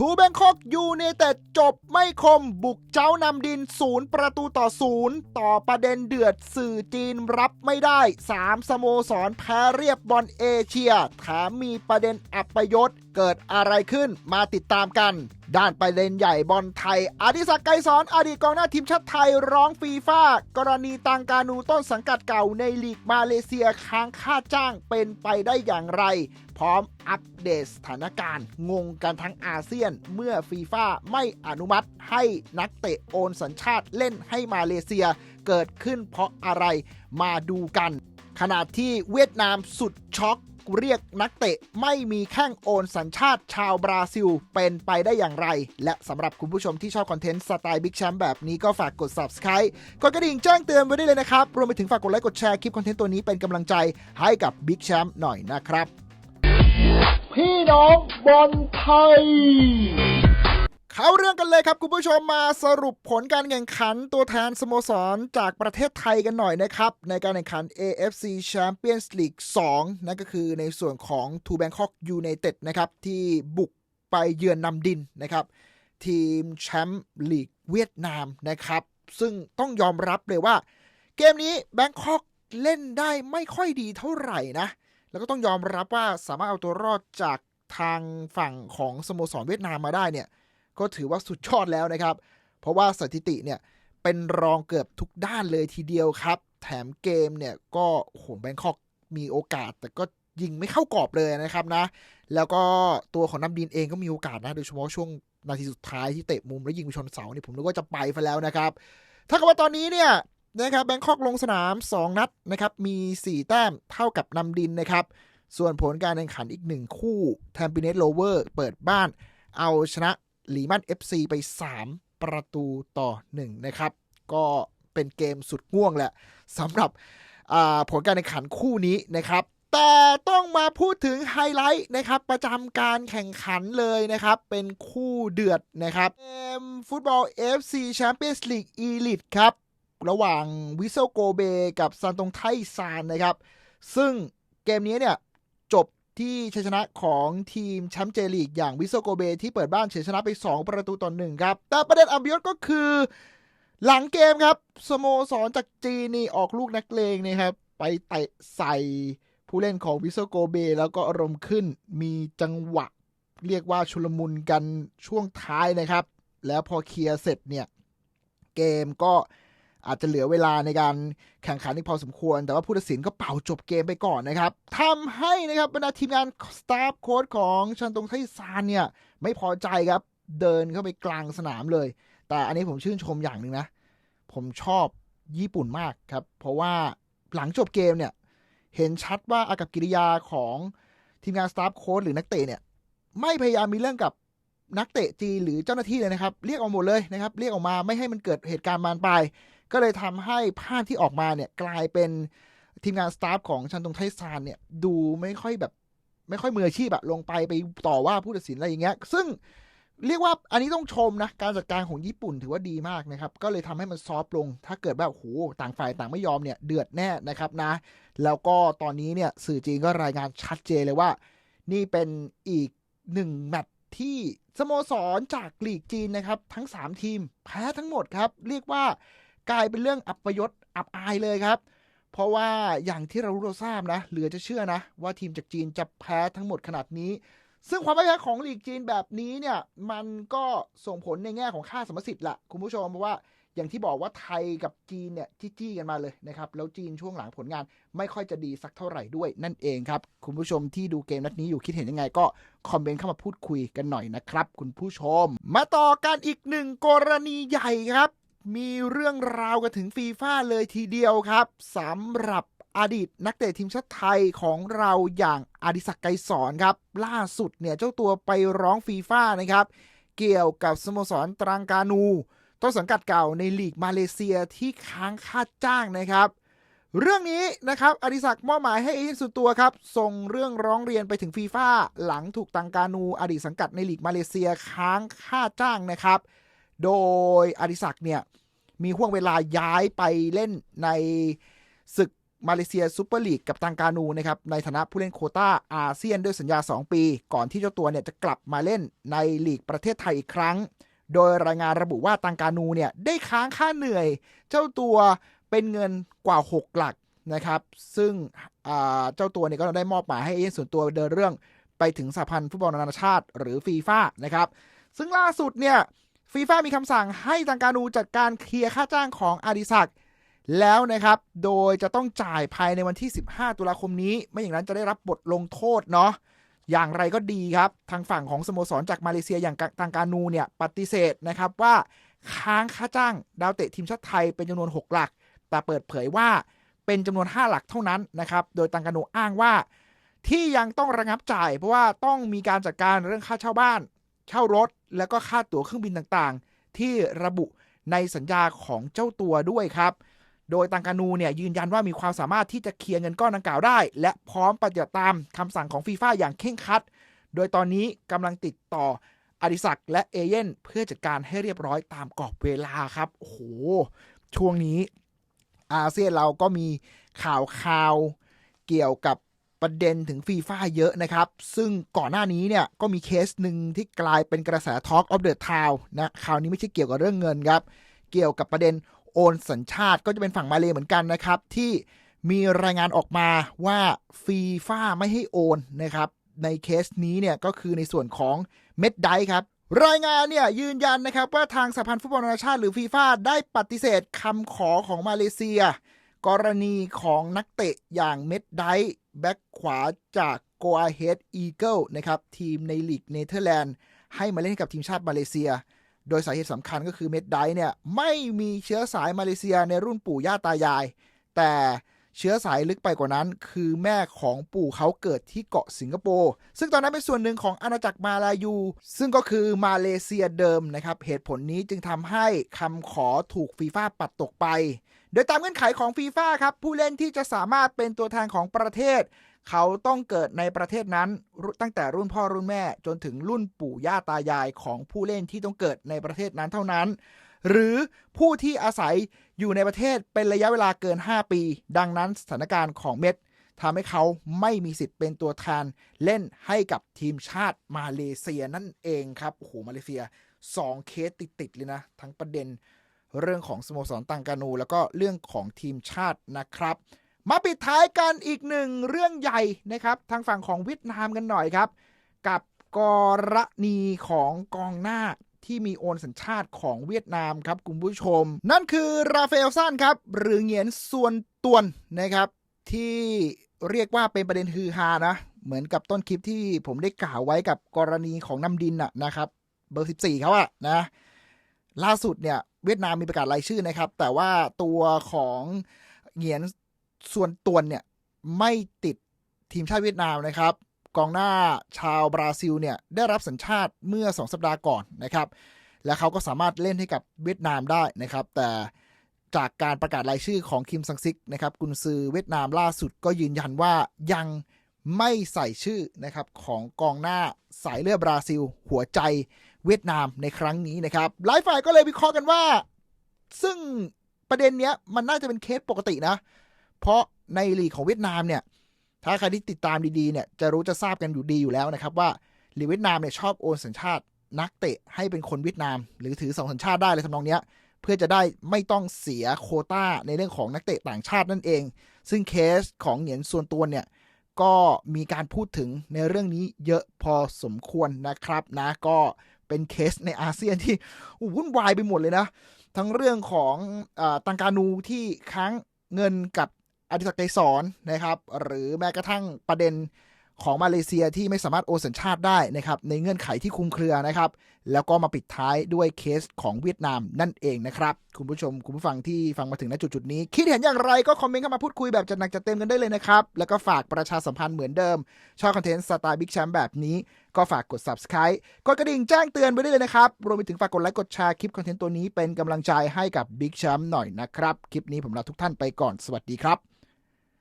ทูแบงคอกยูเนเต็ดจบไม่คมบุกเจ้านำดินศูนย์ประตูต่อศูนย์ต่อประเด็นเดือดสื่อจีนรับไม่ได้ 3 สโมสรแพ้เรียบบอลเอเชียแถมมีประเด็นอัปยศเกิดอะไรขึ้นมาติดตามกัน ด้านประเด็นใหญ่บอลไทย อดิศักดิ์ไกรสอนอดีตกองหน้าทีมชาติไทยร้องฟีฟ่ากรณีตังการูต้นสังกัดเก่าในลีกมาเลเซียค้างค่าจ้างเป็นไปได้อย่างไร พร้อมอัปเดตสถานการณ์ งงกันทั้งอาเซียน เมื่อฟีฟ่าไม่อนุมัติให้นักเตะโอนสัญชาติเล่นให้มาเลเซีย เกิดขึ้นเพราะอะไรมาดูกัน ขณะที่เวียดนามสุดช็อกเรียกนักเตะไม่มีแข้งโอนสัญชาติชาวบราซิลเป็นไปได้อย่างไร และสำหรับคุณผู้ชมที่ชอบคอนเทนต์สไตล์บิ๊กแชมป์แบบนี้ก็ฝากกด subscribe กดกระดิ่งแจ้งเตือนไว้ได้เลยนะครับ รวมไปถึงฝากกดไลค์กดแชร์คลิปคอนเทนต์ตัวนี้เป็นกำลังใจให้กับบิ๊กแชมป์หน่อยนะครับ พี่น้องบอลไทย เข้าเรื่องกันเลยครับคุณผู้ชมมาสรุปผลการแข่งขันตัวแทนสโมสรจากประเทศไทยกันหน่อยนะครับ ในการแข่งขัน AFC Champions League 2 นั่นก็คือในส่วนของ t ู Bangkok United นะครับที่บุกไปเยือนนำดินนะครับ ทีมแชมป์ลีกเวียดนามนะครับ ซึ่งต้องยอมรับเลยว่า เกมนี้แบงคอกเล่นได้ไม่ค่อยดีเท่าไหร่นะ แล้วก็ต้องยอมรับว่าสามารถเอาตัวรอดจากทางฝั่งของสโมสรเวียดนามมาได้เนี่ย ก็ถือว่าสุดยอดแล้วนะครับ เพราะว่าสถิติเนี่ยเป็นรองเกือบทุกด้านเลยทีเดียวครับ แถมเกมเนี่ยก็โอ้โหแบงคอกมีโอกาส แต่ก็ยิงไม่เข้ากรอบเลยนะครับนะ แล้วก็ตัวของน้ำดินเองก็มีโอกาสนะ โดยเฉพาะช่วงนาทีสุดท้ายที่เตะมุมแล้วยิงไปชนเสาเนี่ยผมนึกว่าจะไปไปแล้วนะครับ ถ้ากับว่าตอนนี้เนี่ย นะครับแบงคอกลงสนาม 2 นัดนะครับมี 4 แต้มเท่ากับนำดินนะครับ ส่วนผลการแข่งขันอีกหนึ่งคู่แทมปิเนตโลเวอร์เปิดบ้าน เอาชนะหลีมัน FC ไป 3 ประตูต่อ 1 นะครับ ก็เป็นเกมสุดง่วงแหละสำหรับผลการแข่งขันคู่นี้นะครับ แต่ต้องมาพูดถึงไฮไลท์นะครับ ประจำการแข่งขันเลยนะครับ เป็นคู่เดือดนะครับเกมฟุตบอล FC Champions League Elite ครับ ระหว่างวิเซลโกเบกับซันตงไทซานนะครับ ซึ่งเกมนี้เนี่ยจบที่ชัยชนะของทีมแชมป์เจลีกอย่างวิโซโกเบที่เปิดบ้านเฉยชนะไป 2 ประตูต่อหนึ่งครับ แต่ประเด็นอัมยศก็คือ หลังเกมครับ สโมสรจากจีนนี่ออกลูกนักเลงนะครับ ไปเตะใส่ผู้เล่นของวิโซโกเบแล้วก็อารมณ์ขึ้นมีจังหวะ เรียกว่าชุลมุนกันช่วงท้ายนะครับ แล้วพอเคลียร์เสร็จเนี่ย เกมก็ อาจจะเหลือเวลาในการแข่งขันอีกพอสมควร แต่ว่าผู้ตัดสินก็เป่าจบเกมไปก่อนนะครับทำให้นะครับบรรดาทีมงานสตาฟโค้ชของชันตงไทซานเนี่ยไม่พอใจครับเดินเข้าไปกลางสนามเลย แต่อันนี้ผมชื่นชมอย่างหนึ่งนะ ผมชอบญี่ปุ่นมากครับ เพราะว่าหลังจบเกมเนี่ย เห็นชัดว่าอากับกิริยาของทีมงานสตาฟโค้ชหรือนักเตะเนี่ย ไม่พยายามมีเรื่องกับนักเตะจีหรือเจ้าหน้าที่เลยนะครับ เรียกออกหมดเลยนะครับ เรียกออกมาไม่ให้มันเกิดเหตุการณ์บานปลาย ก็เลยทำให้ภาพที่ออกมาเนี่ยกลายเป็นทีมงานสตาฟของชันตงไทซานเนี่ยดูไม่ค่อยแบบ ไม่ค่อยมืออาชีพอะลงไปไปต่อว่าผู้ตัดสินอะไรอย่างเงี้ย ซึ่งเรียกว่าอันนี้ต้องชมนะ การจัดการของญี่ปุ่นถือว่าดีมากนะครับ ก็เลยทำให้มันซอฟต์ลง ถ้าเกิดแบบโหต่างฝ่ายต่างไม่ยอมเนี่ย เดือดแน่นะครับนะ แล้วก็ตอนนี้เนี่ยสื่อจีนก็รายงานชัดเจนเลยว่า นี่เป็นอีกหนึ่งแมตช์ที่สโมสรจากลีกจีนนะครับ ทั้ง 3 ทีมแพ้ทั้งหมดครับ เรียกว่า กลายเป็นเรื่องอัปยศอับอายเลยครับ เพราะว่าอย่างที่เรารู้เราทราบนะ เหลือจะเชื่อนะ ว่าทีมจากจีนจะแพ้ทั้งหมดขนาดนี้ ซึ่งความพ่ายแพ้ของลีกจีนแบบนี้เนี่ยมันก็ส่งผลในแง่ของค่าสมรสิทธิ์ละคุณผู้ชมเพราะว่าอย่างที่บอกว่าไทยกับจีนเนี่ยจี้ๆกันมาเลยนะครับแล้วจีนช่วงหลังผลงานไม่ค่อยจะดีสักเท่าไหร่ด้วยนั่นเองครับ คุณผู้ชมที่ดูเกมนัดนี้อยู่คิดเห็นยังไงก็คอมเมนต์เข้ามาพูดคุยกันหน่อยนะครับ คุณผู้ชม มาต่อกันอีกหนึ่งกรณีใหญ่ครับ มีเรื่องราวกันถึงฟีฟ่าเลยทีเดียวครับสำหรับอดีตนักเตะทีมชาติไทยของเราอย่างอดิศักดิ์ไกรสอนครับ ล่าสุดเนี่ยเจ้าตัวไปร้องฟีฟ่านะครับ เกี่ยวกับสโมสรตรังกานู ต้นสังกัดเก่าในลีกมาเลเซียที่ค้างค่าจ้างนะครับ เรื่องนี้นะครับอดิศักดิ์มอบหมายให้เอเจนต์ส่วนตัวครับ ส่งเรื่องร้องเรียนไปถึงฟีฟ่าหลังถูกตังกานูอดีตสังกัดในลีกมาเลเซียค้างค่าจ้างนะครับ โดยอดิศักดิ์เนี่ย มีห่วงเวลาย้ายไปเล่นในศึกมาเลเซียซูเปอร์ลีกกับตังกานูนะครับในฐานะผู้เล่นโคต้าอาเซียนด้วยสัญญา 2 ปี ก่อนที่เจ้าตัวเนี่ยจะกลับมาเล่นในลีกประเทศไทยอีกครั้ง โดยรายงานระบุว่าตังกานูเนี่ยได้ค้างค่าเหนื่อย เจ้าตัวเป็นเงินกว่า 6 หลักนะครับซึ่งเจ้าตัวเนี่ยก็ได้มอบหมายให้เอเย่นส่วนตัวเดินเรื่องไปถึงสหพันธ์ฟุตบอลนานาชาติ หรือฟีฟ่านะครับซึ่งล่าสุดเนี่ย ฟีฟ่ามีคำสั่งให้ตังกานูจัดการเคลียร์ค่าจ้างของอาดิศักดิ์แล้วนะครับ โดยจะต้องจ่ายภายในวันที่ 15 ตุลาคมนี้ ไม่อย่างนั้นจะได้รับบทลงโทษเนาะ อย่างไรก็ดีครับ ทางฝั่งของสโมสรจากมาเลเซียอย่างตังกานูเนี่ยปฏิเสธนะครับว่าค้างค่าจ้างดาวเตะทีมชาติไทยเป็นจำนวน 6 หลัก แต่เปิดเผยว่าเป็นจำนวน 5 หลักเท่านั้นนะครับ โดยตังกานูอ้างว่าที่ยังต้องระงับจ่ายเพราะว่าต้องมีการจัดการเรื่องค่าเช่าบ้าน เช่ารถแล้วก็ค่าตั๋วเครื่องบินต่างๆ ที่ระบุในสัญญาของเจ้าตัวด้วยครับ โดยตังกานูเนี่ยยืนยันว่ามีความสามารถที่จะเคลียร์เงินก้อนดังกล่าวได้ และพร้อมปฏิบัติตามคำสั่งของฟีฟ่าอย่างเคร่งครัด โดยตอนนี้กำลังติดต่ออดิศักและเอเย่นเพื่อจัดการให้เรียบร้อยตามกรอบเวลาครับโอ้โหช่วงนี้อาเซียนเราก็มีข่าวข่าวเกี่ยวกับ ประเด็นถึงฟีฟ่าเยอะนะครับ ซึ่งก่อนหน้านี้เนี่ยก็มีเคสหนึ่งที่กลายเป็นกระแส Talk of the Town นะคราวนี้ไม่ใช่เกี่ยวกับเรื่องเงินครับ เกี่ยวกับประเด็นโอนสัญชาติก็จะเป็นฝั่งมาเลเหมือนกันนะครับ ที่มีรายงานออกมาว่าฟีฟ่าไม่ให้โอนนะครับในเคสนี้เนี่ยก็คือในส่วนของเม็ดไดครับรายงานเนี่ยยืนยันนะครับว่าทางสหพันธ์ฟุตบอลนานาชาติหรือฟีฟ่าได้ปฏิเสธคำขอของมาเลเซีย กรณีของนักเตะอย่างเม็ดได แบ็กขวาจาก Go Ahead Eagle นะครับทีมในลีกเนเธอร์แลนด์ให้มาเล่นกับทีมชาติมาเลเซีย โดยสาเหตุสำคัญก็คือเม็ดไดเนี่ยไม่มีเชื้อสายมาเลเซียในรุ่นปู่ย่าตายาย แต่เชื้อสายลึกไปกว่านั้น คือแม่ของปู่เขาเกิดที่เกาะสิงคโปร์ ซึ่งตอนนั้นเป็นส่วนหนึ่งของอาณาจักรมาลายู ซึ่งก็คือมาเลเซียเดิมนะครับ เหตุผลนี้จึงทำให้คำขอถูกฟีฟ่าปัดตกไป โดยตามเงื่อนไขของฟีฟ่าครับ ผู้เล่นที่จะสามารถเป็นตัวแทนของประเทศ เขาต้องเกิดในประเทศนั้น ตั้งแต่รุ่นพ่อรุ่นแม่ จนถึงรุ่นปู่ย่าตายายของผู้เล่นที่ต้องเกิดในประเทศนั้นเท่านั้น หรือผู้ที่อาศัยอยู่ในประเทศเป็นระยะเวลาเกิน 5 ปี ดังนั้นสถานการณ์ของเม็ดทำให้เขาไม่มีสิทธิ์เป็นตัวแทนเล่นให้กับทีมชาติมาเลเซียนั่นเองครับโอ้โหมาเลเซีย 2 เคสติดๆเลยนะ ทั้งประเด็น เรื่องของสโมสรตังกานู แล้วก็เรื่องของทีมชาตินะครับ มาปิดท้ายกันอีกหนึ่งเรื่องใหญ่นะครับ ทางฝั่งของเวียดนามกันหน่อยครับ กับกรณีของกองหน้าที่มีโอนสัญชาติของเวียดนามครับคุณผู้ชม นั่นคือราฟาเอลซันครับ หรือเหงียนส่วนตวนนะครับ ที่เรียกว่าเป็นประเด็นฮือฮานะ เหมือนกับต้นคลิปที่ผมได้กล่าวไว้กับกรณีของน้ำดินอะนะครับ เบอร์ 14เขาอะนะ ล่าสุดเนี่ย เวียดนามมีประกาศรายชื่อนะครับ แต่ว่าตัวของเหงียนส่วนตัวเนี่ยไม่ติดทีมชาติเวียดนามนะครับ กองหน้าชาวบราซิลเนี่ยได้รับสัญชาติเมื่อ 2 สัปดาห์ก่อนนะครับ และเขาก็สามารถเล่นให้กับเวียดนามได้นะครับ แต่จากการประกาศรายชื่อของคิมซังซิกนะครับกุนซือเวียดนามล่าสุดก็ยืนยันว่ายังไม่ใส่ชื่อนะครับของกองหน้าสายเลือดบราซิล หัวใจ เวียดนามในครั้งนี้นะครับหลายฝ่ายก็เลยวิเคราะห์กันว่า ซึ่งประเด็นเนี้ยมันน่าจะเป็นเคสปกตินะ เพราะในลีกของเวียดนามเนี่ยถ้าใครที่ติดตามดีๆเนี่ยจะรู้จะทราบกันอยู่ดีอยู่แล้วนะครับว่าลีกเวียดนามเนี่ยชอบโอนสัญชาตินักเตะให้เป็นคนเวียดนาม หรือถือสองสัญชาติได้เลยทำนองเนี้ยเพื่อจะได้ไม่ต้องเสียโคต้าในเรื่องของนักเตะต่างชาตินั่นเอง ซึ่งเคสของเหงียนส่วนตัวเนี่ยก็มีการพูดถึงในเรื่องนี้เยอะพอสมควรนะครับนะ ก็ เป็นเคสในอาเซียนที่วุ่นวายไปหมดเลยนะ ทั้งเรื่องของอตังการูที่ค้างเงินกับอดิศักดิ์ไกรสอนนะครับ หรือแม้กระทั่งประเด็น ของมาเลเซียที่ไม่สามารถโอสัญชาติได้นะครับในเงื่อนไขที่คุมเครือนะครับ แล้วก็มาปิดท้ายด้วยเคสของเวียดนามนั่นเองนะครับ คุณผู้ชมคุณผู้ฟังที่ฟังมาถึงณจุดๆนี้ คิดเห็นอย่างไรก็คอมเมนต์เข้ามาพูดคุยแบบจัดหนักจัดเต็มกันได้เลยนะครับ แล้วก็ฝากประชาสัมพันธ์เหมือนเดิม ชอบคอนเทนต์สไตล์บิ๊กแชมป์แบบนี้ ก็ฝากกด subscribe กดกระดิ่งแจ้งเตือนไปได้เลยนะครับรวมไปถึงฝากกดไลค์กดแชร์คลิปคอนเทนต์ตัวนี้เป็นกำลังใจให้กับบิ๊กแชมป์หน่อยนะครับคลิปนี้ผมลาทุกท่านไปก่อนสวัสดีครับ